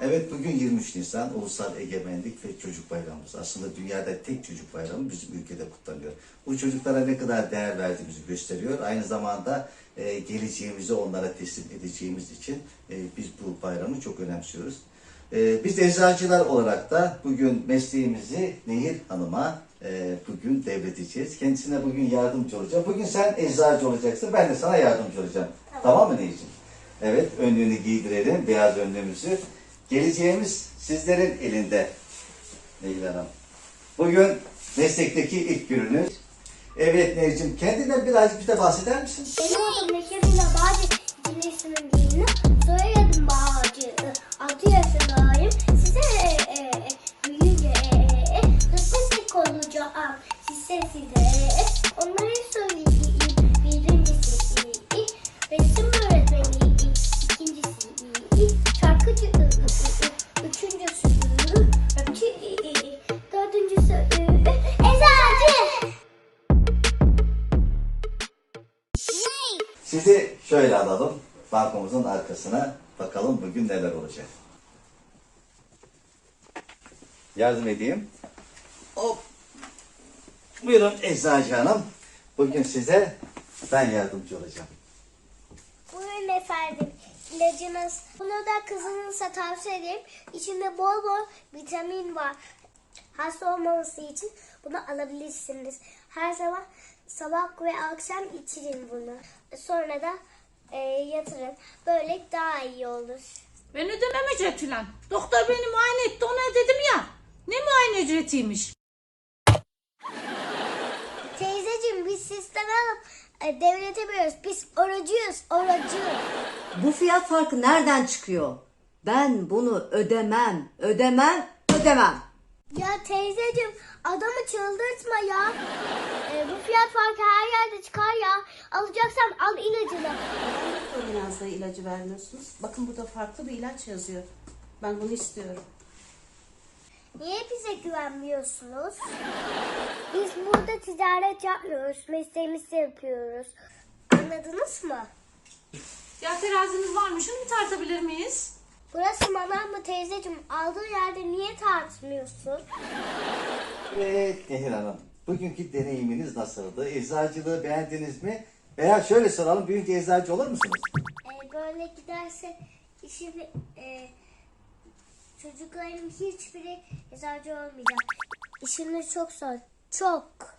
Evet bugün 23 Nisan Ulusal Egemenlik ve Çocuk Bayramımız. Aslında dünyada tek çocuk bayramı bizim ülkede kutlanıyor. Bu çocuklara ne kadar değer verdiğimizi gösteriyor. Aynı zamanda e, geleceğimizi onlara teslim edeceğimiz için e, biz bu bayramı çok önemsiyoruz. E, biz eczacılar olarak da bugün mesleğimizi Nehir Hanım'a e, bugün devredeceğiz. Kendisine bugün yardımcı olacağım. Bugün sen eczacı olacaksın, ben de sana yardımcı olacağım. Tamam, mı Nehir'ciğim? Evet, önlüğünü giydirelim, beyaz önlüğümüzü. Geleceğimiz sizlerin elinde Nehir Hanım. Bugün meslekteki ilk gününüz. Evet Nehir'cim, kendinden birazcık bize bahseder misin? Benim adım Neşerina Bağcı. Cilisinin düğünü. Soyadım Bağcı. 6 yaşındayım. Size e, e, büyüyünce e, e, nasıl olacağım? Size size onları Sizi şöyle alalım, bankomuzun arkasına bakalım bugün neler olacak. Yardım edeyim. Hop. Buyurun Eczacı Hanım. Bugün size ben yardımcı olacağım. Buyurun efendim. İlacınız. Bunu da kızınıza tavsiye ederim. İçinde bol bol vitamin var. Hasta olmaması için bunu alabilirsiniz. Her zaman sabah ve akşam için bunu. Sonra da e, yatırın. Böyle daha iyi olur. Ben ödemem ücret filan. Doktor beni muayene etti ona dedim ya. Ne muayene ücretiymiş? Teyzeciğim biz sizden alıp e, devlete veriyoruz. Biz orucuyuz, orucu. Bu fiyat farkı nereden çıkıyor? Ben bunu ödemem, ödemem, ödemem. Ya teyzeciğim adamı çıldırtma ya. E, bu fiyat farkı her yerde çıkar ya. Alacaksan al ilacını. Biraz da ilacı vermiyorsunuz. Bakın burada farklı bir ilaç yazıyor. Ben bunu istiyorum. Niye bize güvenmiyorsunuz? Biz burada ticaret yapmıyoruz. Mesleğimizi yapıyoruz. Anladınız mı? Ya teraziniz varmış şunu bir tartabilir miyiz? Burası manav mı teyzeciğim? Aldığı yerde niye tartmıyorsun? Evet Nehir Hanım. Bugünkü deneyiminiz nasıldı? Eczacılığı beğendiniz mi? Veya şöyle soralım, büyüyünce eczacı olur musunuz? Ee, böyle giderse şimdi e, çocukların hiçbiri eczacı olmayacak. İşimiz çok zor. Çok.